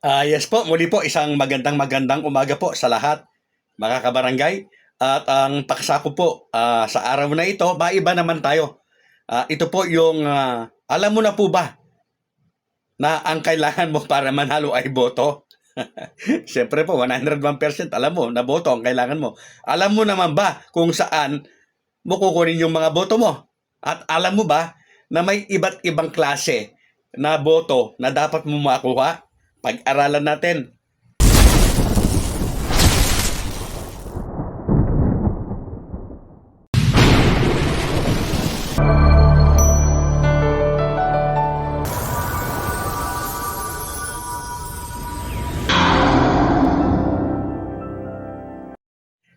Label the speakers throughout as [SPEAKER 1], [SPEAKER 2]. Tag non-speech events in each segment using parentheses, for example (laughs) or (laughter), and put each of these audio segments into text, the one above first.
[SPEAKER 1] Ah, yes po, muli po isang magandang magandang umaga po sa lahat mga kabarangay. At ang paksa ko po ah, sa araw na ito, maiba naman tayo. Ah, ito po yung ah, alam mo na po ba na ang kailangan mo para manalo ay boto? (laughs) Siyempre po, 101% alam mo na boto ang kailangan mo. Alam mo naman ba kung saan mo kukunin yung mga boto mo? At alam mo ba na may iba't ibang klase na boto na dapat mo makuha? Pag-aralan natin.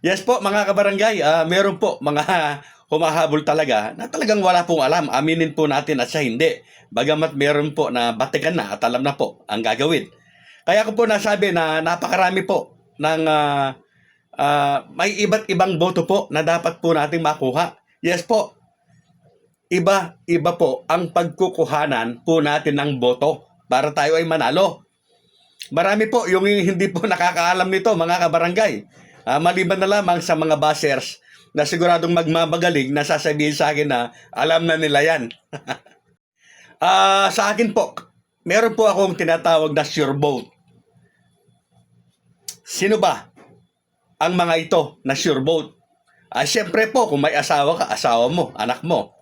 [SPEAKER 1] Yes po, mga kabarangay, ah, meron po mga humahabol talaga na talagang wala pong alam. Aminin po natin at siya hindi. Bagamat meron po na batikan na at alam na po ang gagawin. Kaya ko po nasabi na napakarami po ng ah, ah, may iba't ibang boto po na dapat po nating makuha. Yes po, iba, iba po ang pagkukuhanan po natin ng boto para tayo ay manalo. Marami po yung hindi po (laughs) nakakaalam nito mga kabarangay. Ah, maliban na lamang sa mga bashers na siguradong magmamagaling na sasabihin sa akin na alam na nila yan. (laughs) Ah, sa akin po, meron po akong tinatawag na sure vote. Sino ba ang mga ito na sure vote? Ah, syempre po, kung may asawa ka, asawa mo, anak mo.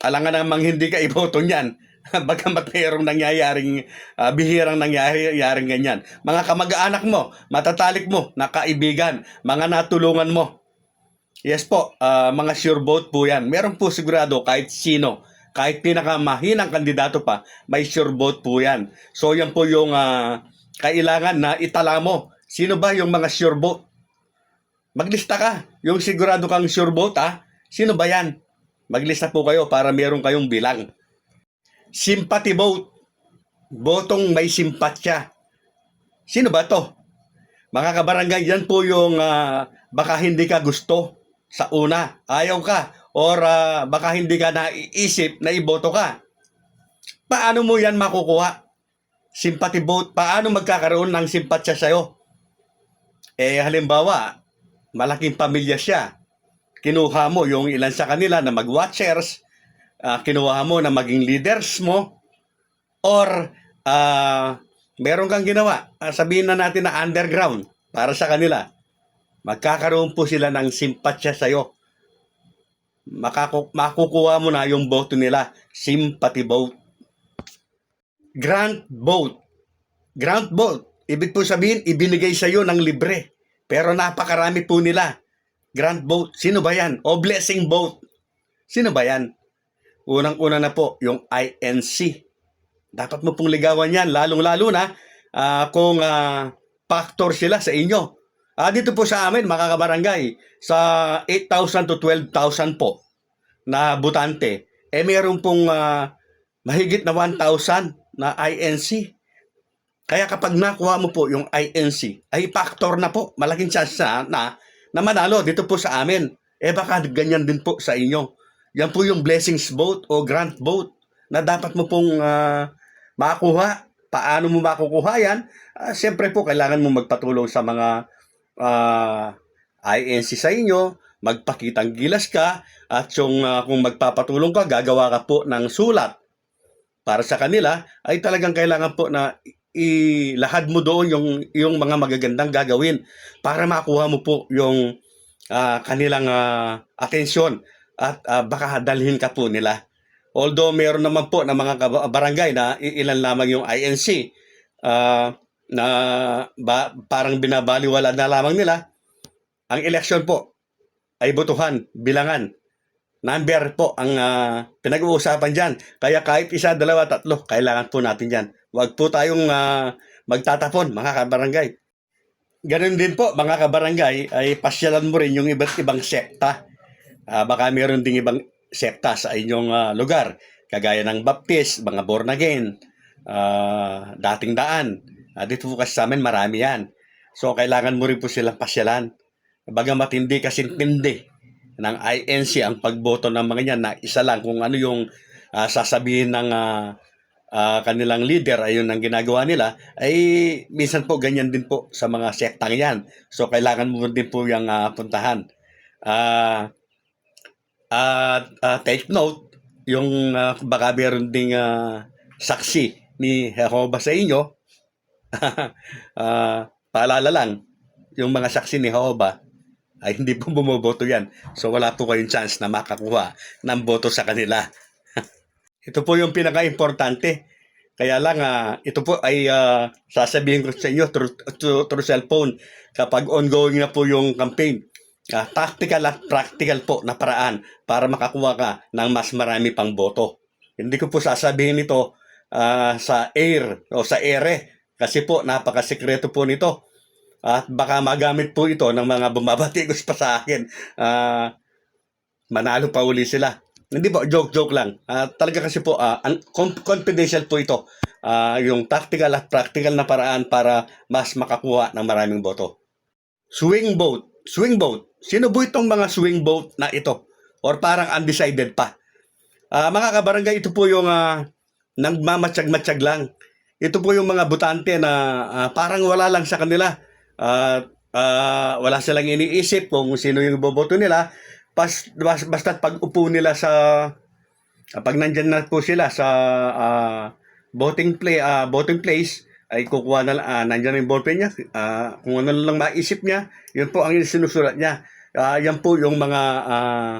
[SPEAKER 1] Alangan namang hindi ka iboto niyan. (laughs) Bagamat mayroong nangyayaring ah, bihirang nangyayaring ganyan. Mga kamag-anak mo, matatalik mo, na kaibigan, mga natulungan mo. Yes po, ah, mga sure vote po yan. Meron po sigurado kahit sino, kahit pinakamahinang kandidato pa, may sure vote po yan. So yan po yung ah, kailangan na itala mo. Sino ba yung mga sure vote? Maglista ka. Yung sigurado kang sure vote, ah. Sino ba yan? Maglista po kayo para meron kayong bilang. Sympathy vote. Botong may simpatya. Sino ba to? Mga kabarangay, yan po yung ah, baka hindi ka gusto sa una. Ayaw ka. Or ah, baka hindi ka naiisip na iboto ka. Paano mo yan makukuha? Sympathy vote. Paano magkakaroon ng simpatya sa'yo? Eh, halimbawa, malaking pamilya siya. Kinuha mo yung ilan sa kanila na mag-watchers. ah, kinuha mo na maging leaders mo. Or, ah, meron kang ginawa. Ah, sabihin na natin na underground para sa kanila. Magkakaroon po sila ng simpatya sa'yo. Makaku- makukuha mo na yung boto nila. Sympathy vote. Grant vote. Grant vote. Ibig po sabihin, ibinigay sa iyo ng libre. Pero napakarami po nila. Grant vote. Sino ba yan? O blessing vote. Sino ba yan? Unang-una na po, yung INC. Dapat mo pong ligawan yan, lalong-lalo na ah, kung ah, factor sila sa inyo. Ah, dito po sa amin, mga kabarangay, sa 8,000 to 12,000 po na butante, eh meron pong ah, mahigit na 1,000 na INC. Kaya kapag nakuha mo po yung INC, ay factor na po. Malaking chance na, na, na manalo dito po sa amin. Eh baka ganyan din po sa inyo. Yan po yung blessings vote o grant vote na dapat mo pong ah, makuha. Paano mo makukuha yan? Ah, Siyempre po, kailangan mo magpatulong sa mga ah, INC sa inyo, magpakitang gilas ka, at yung ah, kung magpapatulong ka, gagawa ka po ng sulat para sa kanila, ay talagang kailangan po na ilahad mo doon yung, yung mga magagandang gagawin para makuha mo po yung ah, kanilang ah, atensyon at ah, baka dalhin ka po nila. Although meron naman po na mga barangay na ilan lamang yung INC ah, na ba, parang binabaliwala na lamang nila, ang eleksyon po ay botohan, bilangan. Number po ang ah, pinag-uusapan dyan. Kaya kahit isa, dalawa, tatlo, kailangan po natin yan. Huwag po tayong ah, magtatapon, mga kabarangay. Ganun din po, mga kabarangay, ay pasyalan mo rin yung iba't ibang sekta. Ah, baka meron ding ibang sekta sa inyong ah, lugar. Kagaya ng Baptist, mga born again, ah, dating daan. Ah, dito po kasi sa amin, marami yan. So, kailangan mo rin po silang pasyalan. Bagamat hindi kasi tindi ng INC ang pagboto ng mga yan na isa lang kung ano yung ah, sasabihin ng ah, ah, kanilang leader, ayun ang ginagawa nila, ay minsan po ganyan din po sa mga sektang yan. So, kailangan mo din po yung ah, puntahan. Ah, at ah, take note, yung ah, baka meron ding ah, saksi ni Jehovah sa inyo, (laughs) ah, paalala lang, yung mga saksi ni Jehovah, ay hindi po bumoboto yan. So wala po kayong chance na makakuha ng boto sa kanila. (laughs) ito po yung pinaka-importante. Kaya lang, ah, ito po ay ah, sasabihin ko sa inyo through, through, through cellphone kapag ongoing na po yung campaign. Ah, tactical at practical po na paraan para makakuha ka ng mas marami pang boto. Hindi ko po sasabihin ito ah, sa air o sa ere kasi po napakasikreto po nito. At baka magamit po ito ng mga bumabatikos pa sa akin. Ah, manalo pa uli sila. Hindi po, joke-joke lang. Ah, talaga kasi po, ah, con- confidential po ito. Ah, yung tactical at practical na paraan para mas makakuha ng maraming boto. Swing vote. Swing vote. Sino po itong mga swing vote na ito? Or parang undecided pa? Ah, mga kabarangay, ito po yung ah, nagmamatsyag-matsyag lang. Ito po yung mga butante na ah, parang wala lang sa kanila. At ah, wala silang iniisip kung sino yung boboto nila. Pas, bas, basta pag upo nila sa ah, pag nandyan na po sila sa ah, voting play ah, voting place ay kukuha na lang, ah, nandyan na yung ballpen niya. Ah, kung ano lang maisip niya, yun po ang sinusulat niya. Ah, yan po yung mga ah,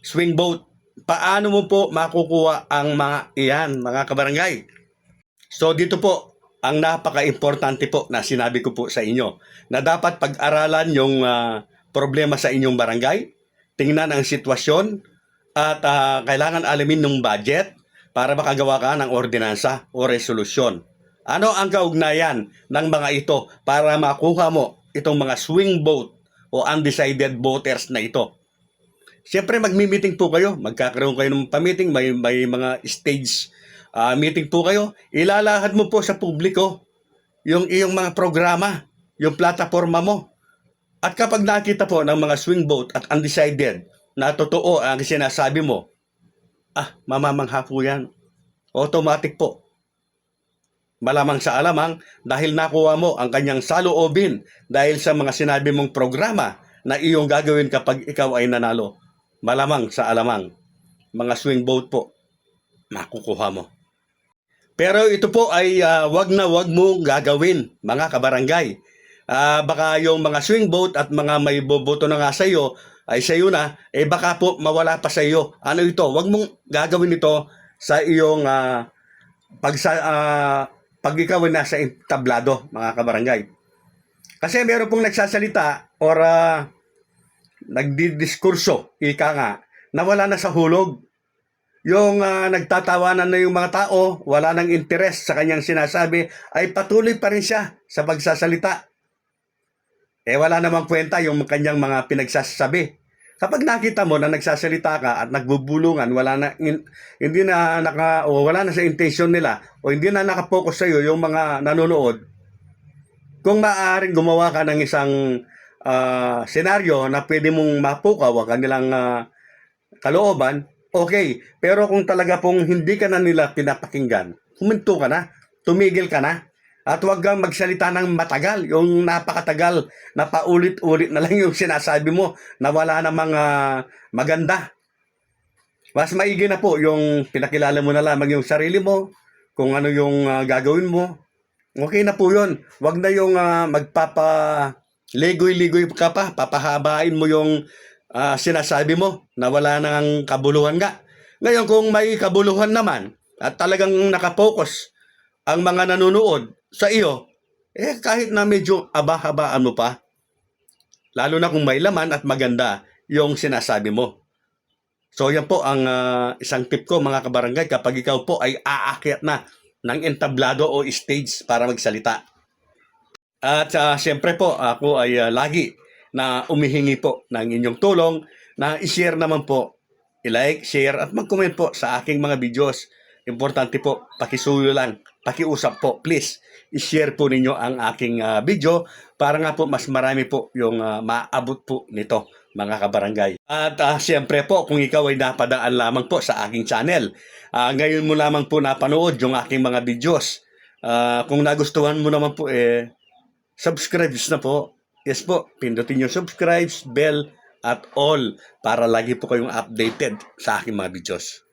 [SPEAKER 1] swing vote. Paano mo po makukuha ang mga iyan, mga kabarangay? So dito po, ang napaka-importante po na sinabi ko po sa inyo na dapat pag-aralan yung ah, problema sa inyong barangay, tingnan ang sitwasyon at ah, kailangan alamin ng budget para makagawa ka ng ordinansa o resolusyon. Ano ang kaugnayan ng mga ito para makuha mo itong mga swing vote o undecided voters na ito? Siyempre magmi-meeting po kayo, magkakaroon kayo ng pa-meeting, may, may mga stage ah, meeting po kayo. Ilalahad mo po sa publiko yung iyong mga programa, yung plataforma mo. At kapag nakita po ng mga swing vote at undecided na totoo ang sinasabi mo, ah, mamamangha po yan. Automatic po. Malamang sa alamang dahil nakuha mo ang kanyang saloobin dahil sa mga sinabi mong programa na iyong gagawin kapag ikaw ay nanalo. Malamang sa alamang. Mga swing vote po, makukuha mo. Pero ito po ay ah, wag na wag mo gagawin, mga kabarangay. Ah, baka yung mga swing vote at mga may boboto na nga sa iyo ay sa iyo na, eh baka po mawala pa sa iyo. Ano ito? Wag mong gagawin ito sa iyong ah, pag sa ah, pag ikaw ay nasa tablado, mga kabarangay. Kasi meron pong nagsasalita or ah, nagdidiskurso, ika nga, na wala na sa hulog. Yung ah, nagtatawanan na yung mga tao, wala nang interes sa kanyang sinasabi, ay patuloy pa rin siya sa pagsasalita. Eh wala namang kwenta yung kanyang mga pinagsasabi. Kapag nakita mo na nagsasalita ka at nagbubulungan, wala na in- hindi na naka o wala na sa intention nila o hindi na nakapokus sa iyo yung mga nanonood, kung maaaring gumawa ka ng isang ah, senaryo na pwede mong mapukaw ang kanilang ah, kalooban, okay. Pero kung talaga pong hindi ka na nila pinapakinggan, huminto ka na, tumigil ka na, at huwag kang magsalita ng matagal, yung napakatagal na paulit-ulit na lang yung sinasabi mo na wala namang ah, maganda. Mas maigi na po yung pinakilala mo na lamang yung sarili mo, kung ano yung ah, gagawin mo. Okay na po yun. Huwag na yung ah, magpapa ligoy-ligoy ka pa, papahabain mo yung ah, sinasabi mo na wala nang kabuluhan nga. Ngayon kung may kabuluhan naman at talagang nakapokus ang mga nanonood sa iyo, eh kahit na medyo aba-habaan mo pa, lalo na kung may laman at maganda yung sinasabi mo. So yan po ang ah, isang tip ko mga kabarangay kapag ikaw po ay aakyat na ng entablado o stage para magsalita. At ah, siyempre po ako ay ah, lagi na umihingi po ng inyong tulong na i-share naman po. I-like, share at mag-comment po sa aking mga videos. Importante po, pakisuyo lang, pakiusap po, please. I-share po ninyo ang aking uh, video para nga po mas marami po yung uh, maabot po nito mga kabarangay. At uh, siyempre po, kung ikaw ay napadaan lamang po sa aking channel, uh, ngayon mo lamang po napanood yung aking mga videos. Uh, kung nagustuhan mo naman po, eh, subscribes na po Yes po, pindutin yung subscribes, bell, at all para lagi po kayong updated sa aking mga videos.